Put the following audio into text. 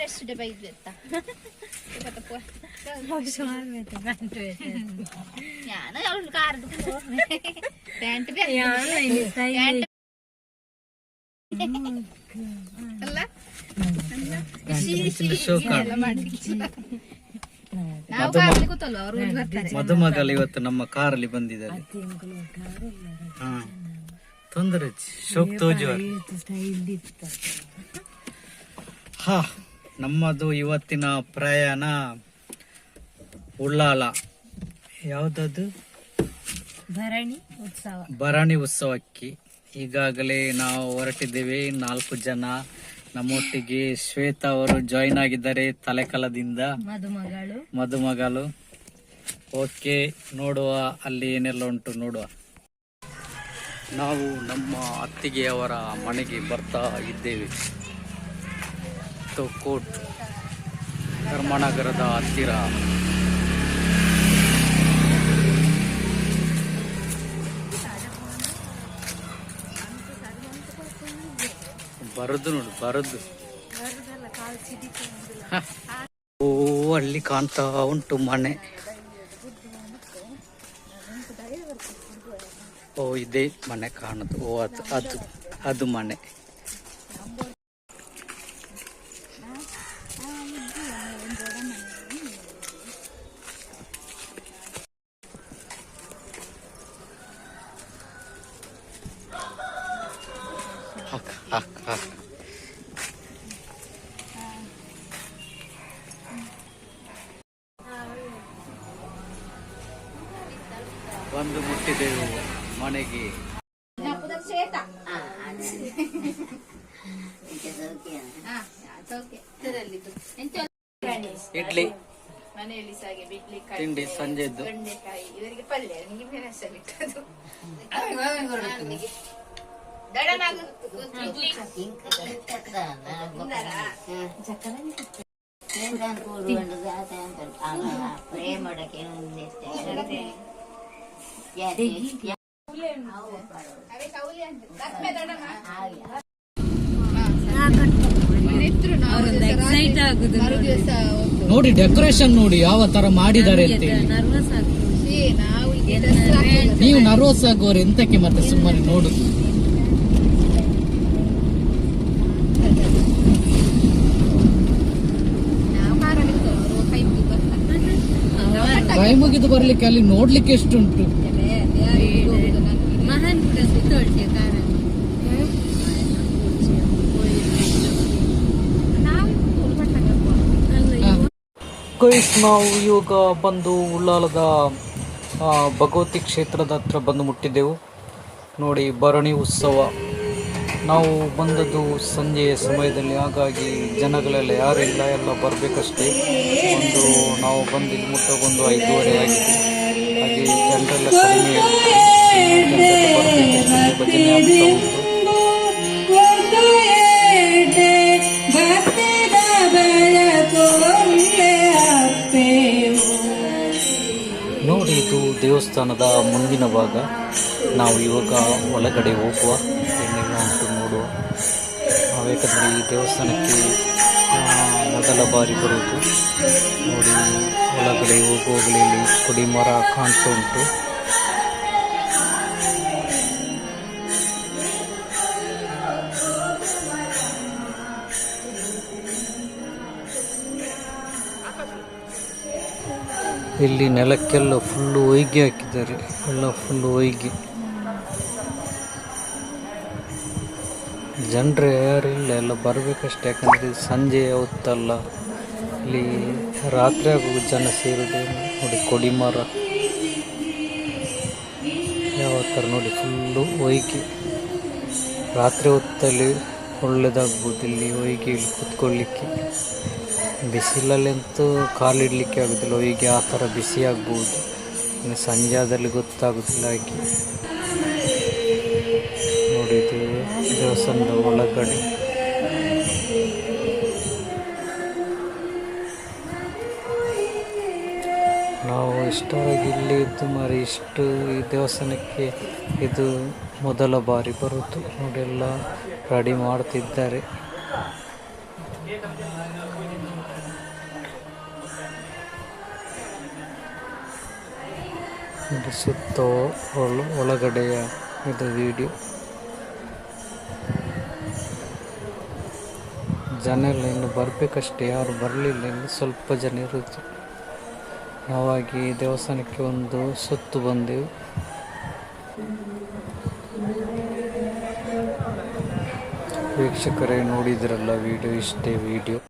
Fresh ಇವತ್ತು ನಮ್ಮ ಕಾರಲ್ಲಿ ಬಂದಿದ್ದಾರೆ ತೊಂದರೆ ಶೋಕ್ ತೋಜು ಹಾ ನಮ್ಮದು ಇವತ್ತಿನ ಪ್ರಯಾಣ ಉಳ್ಳಾಲ. ಯಾವ್ದದು? ಭರಣಿ ಉತ್ಸವ. ಭರಣಿ ಉತ್ಸವಕ್ಕೆ ಈಗಾಗಲೇ ನಾವು ಹೊರಟಿದ್ದೇವೆ. ನಾಲ್ಕು ಜನ ನಮ್ಮೊಟ್ಟಿಗೆ ಶ್ವೇತಾ ಅವರು ಜಾಯಿನ್ ಆಗಿದ್ದಾರೆ ತಲೆಕಲದಿಂದ. ಮದುಮಗಳು. ಮದುಮಗಳು. ಓಕೆ ನೋಡುವ ಅಲ್ಲಿ ಏನೆಲ್ಲ ಉಂಟು ನೋಡುವ. ನಾವು ನಮ್ಮ ಅತ್ತಿಗೆಯವರ ಮನೆಗೆ ಬರ್ತಾ ಇದ್ದೇವೆ. ಕೋಟ್ ಧರ್ಮನಗರದ ಹತ್ತಿರ. ಬರದು ನೋಡು, ಬರದು. ಓ, ಅಲ್ಲಿ ಕಾಣ್ತಾ ಉಂಟು ಮನೆ. ಓ, ಇದೇ ಮನೆ ಕಾಣುದು. ಓ, ಅದು ಅದು ಅದು ಮನೆ. ಬಂದು ಮುಟ್ಟಿದೆವು ಮನೆಗೆ. ಇಡ್ಲಿ. ಮನೆಯಲ್ಲಿ ಸಾಗೆ ಬಿಡ್ಲಿ ತಿಂಡಿ ಸಂಜೆದ್ದು. ಬೆಂಡೆಕಾಯಿ. ಇವರಿಗೆ ಪಲ್ಯ. ನಿಮಗೆ ಮೆಣಸ ಬಿಟ್ಟದು ನೋಡಿ ಡೆಕೋರೇಷನ್ ನೋಡಿ ಯಾವ ತರ ಮಾಡಿದ್ದಾರೆ ಅಂತ ನಾವು ನರ್ವಸ್ ಆಗೋರು ಎಂತಕ್ಕೆ ಮತ್ತೆ ಸುಮ್ಮನೆ ನೋಡು ನಾವು ಕಾರಲ್ಲಿ ಕೂತವ್ರು, ಅವ್ರು ಕೈ ಮುಗಿದು ಕೈ ಬರ್ಲಿಕ್ಕೆ ಅಲ್ಲಿ ನೋಡ್ಲಿಕ್ಕೆ ಎಷ್ಟುಂಟು. ಮಹಾನ್ ಕೂಡ. ಗೈಸ್ ನಾವು ಇವಾಗ ಬಂದು ಉಳ್ಳಾಲದ ಭಗವತಿ ಕ್ಷೇತ್ರದ ಹತ್ರ ಬಂದು ಮುಟ್ಟಿದ್ದೆವು ನೋಡಿ ಭರಣಿ ಉತ್ಸವ ನಾವು ಬಂದದ್ದು ಸಂಜೆಯ ಸಮಯದಲ್ಲಿ, ಹಾಗಾಗಿ ಜನಗಳೆಲ್ಲ ಯಾರು ಇಲ್ಲ, ಎಲ್ಲ ಬರಬೇಕಷ್ಟೇ. ಒಂದು ನಾವು ಬಂದು ಇಲ್ಲಿ ಒಂದು ಐದೂವರೆ ಆಗಿದೆ ಹಾಗೆ ಜನರೆಲ್ಲ ಕಡಿಮೆ ನೋಡಿ, ಇದು ದೇವಸ್ಥಾನದ ಮುಂದಿನ ಭಾಗ. ನಾವು ಇವಾಗ ಒಳಗಡೆ ಹೋಗುವ ಯಾಕಂದರೆ ಈ ದೇವಸ್ಥಾನಕ್ಕೆ ಮೊದಲ ಬಾರಿ ಬರುವುದು. ನೋಡಿ, ಒಳಗಡೆ ಹೋಗುವಾಗಲೇ ಕೊಡಿ ಮರ ಕಾಣ್ತಾ ಉಂಟು. ಇಲ್ಲಿ ನೆಲಕ್ಕೆಲ್ಲ ಫುಲ್ಲು ಹೊಯ್ಗೆ ಹಾಕಿದ್ದಾರೆ. ಎಲ್ಲ ಫುಲ್ಲು ಹೊಯ್ಗೆ. ಜನರು ಯಾರಿಲ್ಲ, ಎಲ್ಲ ಬರಬೇಕಷ್ಟೇ. ಯಾಕಂದರೆ ಸಂಜೆ ಹೊತ್ತಲ್ಲ. ಇಲ್ಲಿ ರಾತ್ರಿ ಆಗೋ ಜನ ಸೇರಿದೆ ನೋಡಿ, ಕೊಡಿಮರ. ಯಾವ ಥರ ನೋಡಿ, ಫುಲ್ಲು ಹೊಯ್ಗೆ. ರಾತ್ರಿ ಹೊತ್ತಲ್ಲಿ ಒಳ್ಳೇದಾಗ್ಬೋದು ಇಲ್ಲಿ ಹೊಯ್ಗೆ ಇಲ್ಲಿ ಕುತ್ಕೊಳ್ಳಿಕ್ಕೆ. ಬಿಸಿಲಲ್ಲಂತೂ ಕಾಲಿಡಲಿಕ್ಕೆ ಆಗೋದಿಲ್ಲ. ಹೊಯ್ಗೆ ಆ ಥರ ಬಿಸಿ ಆಗ್ಬೋದು ಇನ್ನು ಸಂಜೆ ಆದಲ್ಲಿ ಗೊತ್ತಾಗೋದಿಲ್ಲ ಹಾಗೆ. ದೇವಸ್ಥಾನದ ಒಳಗಡೆ. ನಾವು ಇಷ್ಟವಾಗಿ ಇಲ್ಲಿ ಇದ್ದು ಮಾರಿ ಇಷ್ಟು ಈ ದೇವಸ್ಥಾನಕ್ಕೆ ಇದು ಮೊದಲ ಬಾರಿ ಬರುತ್ತೆ ನೋಡೆಲ್ಲ ರೆಡಿ ಮಾಡ್ತಿದ್ದಾರೆ. ಸುತ್ತ ಒಳಗಡೆಯ ಇದು ವಿಡಿಯೋ ಜನ ಎಲ್ಲ ಇನ್ನು ಬರಬೇಕಷ್ಟೇ ಯಾರು ಬರಲಿಲ್ಲ ಇನ್ನು ಸ್ವಲ್ಪ ಜನ ಇರುತ್ತೆ ನಾವಾಗಿ ದೇವಸ್ಥಾನಕ್ಕೆ ಒಂದು ಸುತ್ತು ಬಂದೆವು ವೀಕ್ಷಕರೇ ನೋಡಿದ್ರಲ್ಲ, ವಿಡಿಯೋ ಇಷ್ಟೇ ವಿಡಿಯೋ.